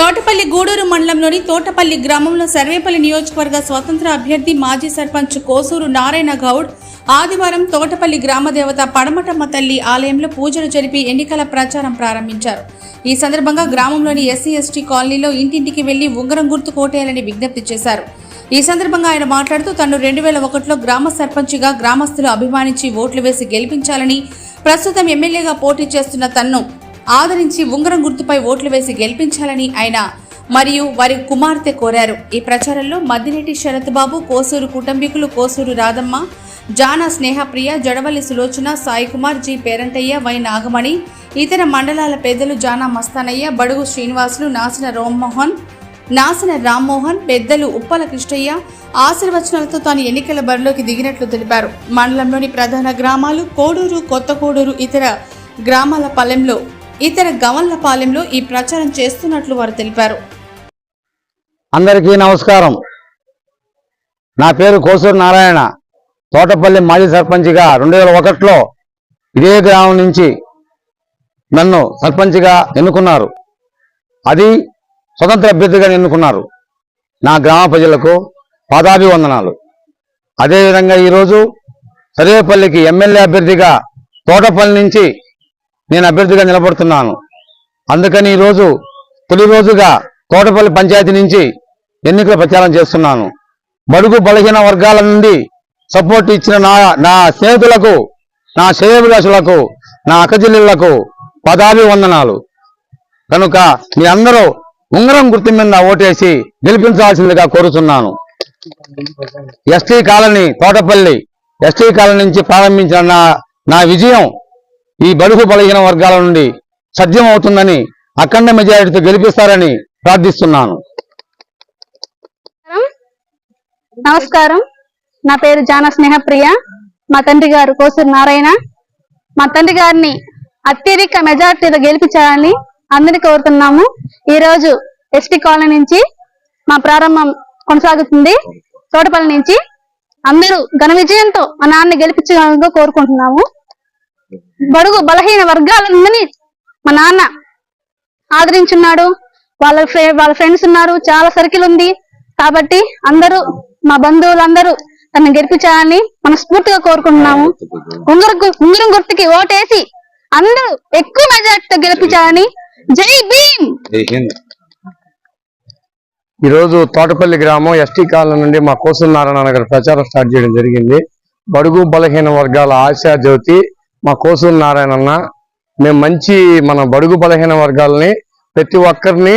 తోటపల్లి గూడూరు మండలంలోని తోటపల్లి గ్రామంలో సర్వేపల్లి నియోజకవర్గ స్వతంత్ర అభ్యర్థి మాజీ సర్పంచ్ కోసూరు నారాయణ గౌడ్ ఆదివారం తోటపల్లి గ్రామ దేవత పడమటమ్మ తల్లి ఆలయంలో పూజలు జరిపి ఎన్నికల ప్రచారం ప్రారంభించారు. ఈ సందర్భంగా గ్రామంలోని ఎస్సీ ఎస్టీ కాలనీలో ఇంటింటికి వెళ్ళి ఉంగరం గుర్తు కోటేయాలని విజ్ఞప్తి చేశారు. ఈ సందర్భంగా ఆయన మాట్లాడుతూ తను రెండు వేల ఒకటిలో గ్రామ సర్పంచిగా గ్రామస్తులు అభిమానించి ఓట్లు వేసి గెలిపించాలని ప్రస్తుతం ఎమ్మెల్యేగా పోటీ చేస్తున్న తన్ను ఆదరించి ఉంగరం గుర్తుపై ఓట్లు వేసి గెలిపించాలని ఆయన మరియు వారి కుమార్తె కోరారు. ఈ ప్రచారంలో మద్దిరెడ్డి శరత్ బాబు కోసూరు కుటుంబీకులు కోసూరు రాధమ్మ జానా స్నేహప్రియ జడవల్లి సులోచన సాయికుమార్ జి పేరంటయ్య వై నాగమణి ఇతర మండలాల పెద్దలు జానా మస్తానయ్య బడుగు శ్రీనివాసులు నాసిన రోమ్మోహన్ నాసిన రామ్మోహన్ పెద్దలు ఉప్పల కృష్ణయ్య ఆశీర్వచనాలతో తాను ఎన్నికల బరిలోకి దిగినట్లు తెలిపారు. మండలంలోని ప్రధాన గ్రామాలు కోడూరు కొత్త కోడూరు ఇతర గ్రామాల పల్లెంలో ఇతర గవన్ల పాలెంలో ఈ ప్రచారం చేస్తున్నట్లు వారు తెలిపారు. అందరికీ నమస్కారం. నా పేరు కోసూరు నారాయణ. తోటపల్లి మాజీ సర్పంచ్గా రెండు వేల ఒకటిలో ఇదే గ్రామం నుంచి నన్ను సర్పంచ్గా ఎన్నుకున్నారు. అది స్వతంత్ర అభ్యర్థిగా ఎన్నుకున్నారు. నా గ్రామ ప్రజలకు పాదాభివందనాలు. అదేవిధంగా ఈరోజు సర్వేపల్లికి ఎమ్మెల్యే అభ్యర్థిగా తోటపల్లి నుంచి నేను అభ్యర్థిగా నిలబడుతున్నాను. అందుకని ఈరోజు తొలి రోజుగా తోటపల్లి పంచాయతీ నుంచి ఎన్నికల ప్రచారం చేస్తున్నాను. బడుగు బలహీన వర్గాల నుండి సపోర్ట్ ఇచ్చిన నా నా స్నేహితులకు నా శ్రేయభిలాషులకు నా అక్కజిల్లులకు పదాభి వందనాలు కనుక మీ అందరూ ఉంగరం గుర్తు మీద ఓటేసి గెలిపించాల్సిందిగా కోరుతున్నాను. ST colony Thotapalli ST colony నుంచి ప్రారంభించిన నా నా విజయం ఈ బడుగు బలహీన వర్గాల నుండి సత్యం అవుతుందని అఖండ మెజారిటీతో గెలిపిస్తారని ప్రార్థిస్తున్నాను. నమస్కారం. నా పేరు జాన స్నేహప్రియ. మా తండ్రి గారు కోసూరు నారాయణ. మా తండ్రి గారిని అత్యధిక మెజార్టీతో గెలిపించాలని అందరినీ కోరుతున్నాము. ఈ రోజు ఎస్టీ కాలనీ నుంచి మా ప్రారంభం కొనసాగుతుంది. తోటపల్లి నుంచి అందరూ ఘన విజయంతో మా నాన్నని గెలిపించాలని కోరుకుంటున్నాము. బడుగు బలహీన వర్గాలందరినీ మా నాన్న ఆదరించున్నాడు. వాళ్ళ ఫ్రె- వాళ్ళ ఫ్రెండ్స్ ఉన్నారు చాలా సర్కిల్ ఉంది. కాబట్టి అందరూ మా బంధువులందరూ తనను గెలిపించాలని మనస్ఫూర్తిగా కోరుకుంటున్నాము. ఉంగరం ఉంగరం గుర్తుకి ఓటేసి అందరూ ఎక్కువ మెజార్టీతో గెలిపించాలని జై భీమ్! ఈరోజు తోటపల్లి గ్రామం ఎస్టీ కాలనీ నుండి మా కోసూరు నారాయణ గారు ప్రచారం స్టార్ట్ చేయడం జరిగింది. బడుగు బలహీన వర్గాల ఆశా జ్యోతి మా కోసూరు నారాయణ అన్న మేము మంచి మన బడుగు బలహీన వర్గాలని ప్రతి ఒక్కరిని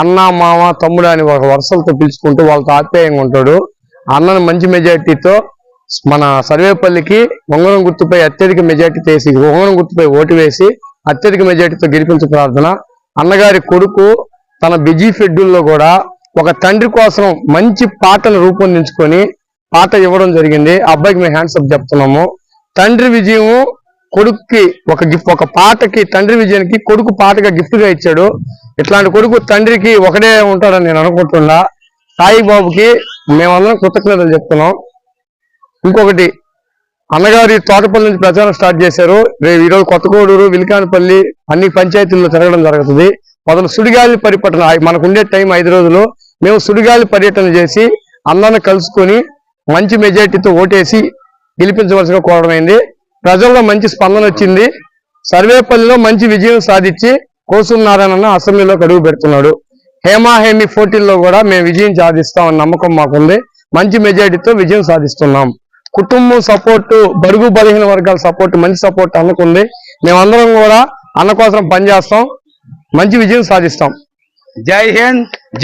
అన్న మామ తమ్ముడు అని ఒక వరుసలతో పిలుచుకుంటూ వాళ్ళతో ఆప్యాయంగా ఉంటాడు. అన్నను మంచి మెజార్టీతో మన సర్వేపల్లికి ఉంగరం గుర్తుపై అత్యధిక మెజార్టీ వేసి ఉంగరం గుర్తుపై ఓటు వేసి అత్యధిక మెజార్టీతో గెలిపించు ప్రార్థన. అన్నగారి కొడుకు తన బిజీ షెడ్యూల్లో కూడా ఒక తండ్రి కోసం మంచి పాటను రూపొందించుకొని పాట ఇవ్వడం జరిగింది. అబ్బాయికి మేము హ్యాండ్సప్ చెప్తున్నాము. తండ్రి విజయము కొడుక్కి ఒక గిఫ్ట్ ఒక పాటకి తండ్రి విజయానికి కొడుకు పాటగా గిఫ్ట్గా ఇచ్చాడు. ఇట్లాంటి కొడుకు తండ్రికి ఒకడే ఉంటాడని నేను అనుకుంటున్నా. సాయిబాబుకి మేమందరం కృతజ్ఞతలు చెప్తున్నాం. ఇంకొకటి అన్నగారి తోటపల్లి నుంచి ప్రచారం స్టార్ట్ చేశారు. రేపు ఈరోజు కొత్తగూడూరు విలికానపల్లి అన్ని పంచాయతీల్లో తిరగడం జరుగుతుంది. మొదలు సుడిగాలి పరిపటన మనకు ఉండే టైం ఐదు రోజులు. మేము సుడిగాలి పర్యటన చేసి అందరిని కలుసుకొని మంచి మెజార్టీతో ఓటేసి గెలిపించవలసిగా కోరడమైంది ప్రజల్లో మంచి స్పందన వచ్చింది. సర్వేపల్లిలో మంచి విజయం సాధించి కోసూరు నారాయణ అసెంబ్లీలోకి అడుగు పెడుతున్నాడు. హేమాహేమి పోటీల్లో కూడా మేము విజయం సాధిస్తామని నమ్మకం మాకుంది. మంచి మెజారిటీతో విజయం సాధిస్తున్నాం. కుటుంబం సపోర్టు బడుగు బలహీన వర్గాల సపోర్ట్ మంచి సపోర్ట్ అన్నకుంది మేమందరం కూడా అన్న కోసం పనిచేస్తాం. మంచి విజయం సాధిస్తాం. జై హింద్ జై